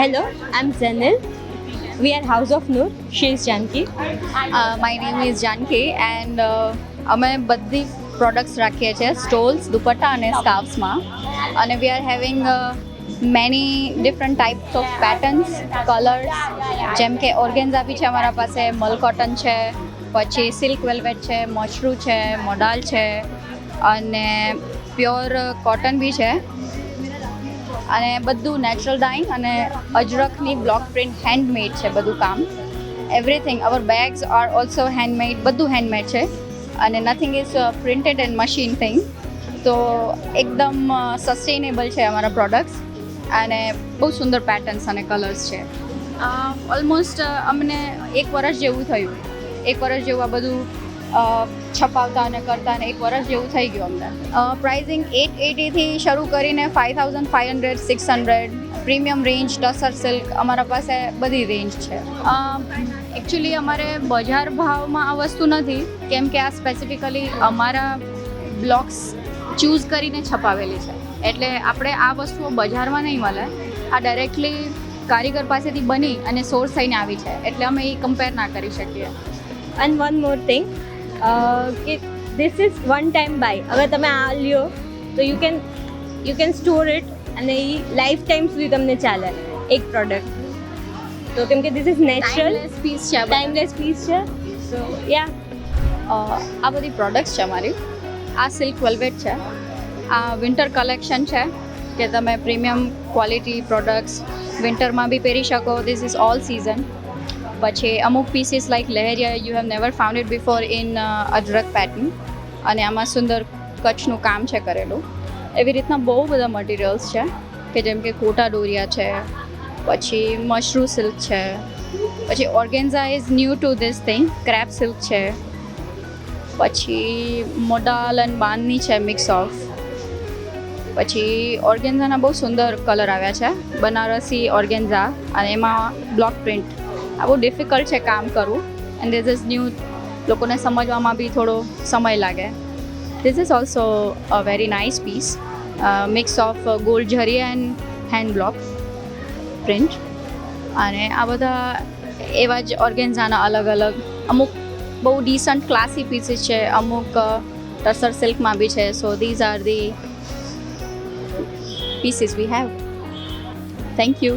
Hello, I'm Zanil. We are House of Noor. She is Janki. My name is Janki and અમે બધી products રાખીએ છીએ stalls dupatta અને સ્કાર્ફ્સમાં અને we are having many different types of patterns colours જેમ કે ઓર્ગેન્ઝા બી છે અમારા પાસે મલ કોટન છે પછી સિલ્ક વેલ્વેટ છે મશરૂ છે મોડાલ છે અને પ્યોર કોટન બી છે અને બધું નેચરલ ડાઇંગ અને અજરખની બ્લોક પ્રિન્ટ હેન્ડમેડ છે બધું કામ. Everything our bags are also handmade બધું હેન્ડમેડ છે. અને nothing is printed and machine thing તો એકદમ સસ્ટેનેબલ છે અમારા પ્રોડક્ટ્સ અને બહુ સુંદર પેટર્ન્સ અને કલર્સ છે. ઓલમોસ્ટ અમને એક વર્ષ જેવું થયું. એક વર્ષ જેવું આ બધું છપાવતા અને કરતા અને એક વર્ષ જેવું થઈ ગયું અમને. પ્રાઇઝિંગ એટ એટીથી શરૂ કરીને five thousand five hundred six hundred premium range tussar silk અમારા પાસે બધી રેન્જ છે. એકચ્યુઅલી અમારે બજાર ભાવમાં આ વસ્તુ નથી, કેમ કે આ સ્પેસિફિકલી અમારા બ્લોક્સ ચૂઝ કરીને છપાવેલી છે. એટલે આપણે આ વસ્તુઓ બજારમાં નહીં મળે, આ ડાયરેક્ટલી કારીગર પાસેથી બની અને સોર્સ થઈને આવી છે. એટલે અમે એ કમ્પેર ના કરી શકીએ. And one more thing. કે this is one time buy અગર તમે આ લ્યો તો you can you can store it અને એ લાઈફ ટાઈમ સુધી તમને ચાલે એક પ્રોડક્ટ તો કેમ કે ધીસ ઇઝ નેચરલ પીસ છે ટાઈમલેસ પીસ છે. સો યા આ બધી પ્રોડક્ટ્સ છે અમારી. આ સિલ્ક વેલ્વેટ છે. આ વિન્ટર કલેક્શન છે કે તમે પ્રીમિયમ ક્વોલિટી પ્રોડક્ટ્સ વિન્ટરમાં બી પહેરી શકો. ધીસ ઇઝ ઓલ સિઝન પછી અમુક pieces like leheriya you have never found it before in ajrakh pattern અને આમાં સુંદર કચ્છનું કામ છે કરેલું. એવી રીતના બહુ બધા મટીરિયલ્સ છે, કે જેમ કે કોટા દોરિયા છે, પછી મશરૂ સિલ્ક છે, પછી organza is new to this thing crepe silk છે, પછી મોડાલ અને બાંધની છે મિક્સ ઓફ પછી ઓર્ગેન્ઝાના બહુ સુંદર કલર આવ્યા છે, બનારસી ઓર્ગેન્ઝા અને એમાં બ્લોક પ્રિન્ટ આ બહુ ડિફિકલ્ટ છે કામ કરવું. એન્ડ ધીસ ઇઝ ન્યૂ લોકોને સમજવામાં બી થોડો સમય લાગે. This is also a very nice piece mix of gold zari and hand block print અને આ બધા એવા જ ઓર્ગેન્ઝાના અલગ અલગ અમુક બહુ ડિસન્ટ ક્લાસી પીસીસ છે. અમુક ટસર સિલ્કમાં બી છે. So these are the pieces we have thank you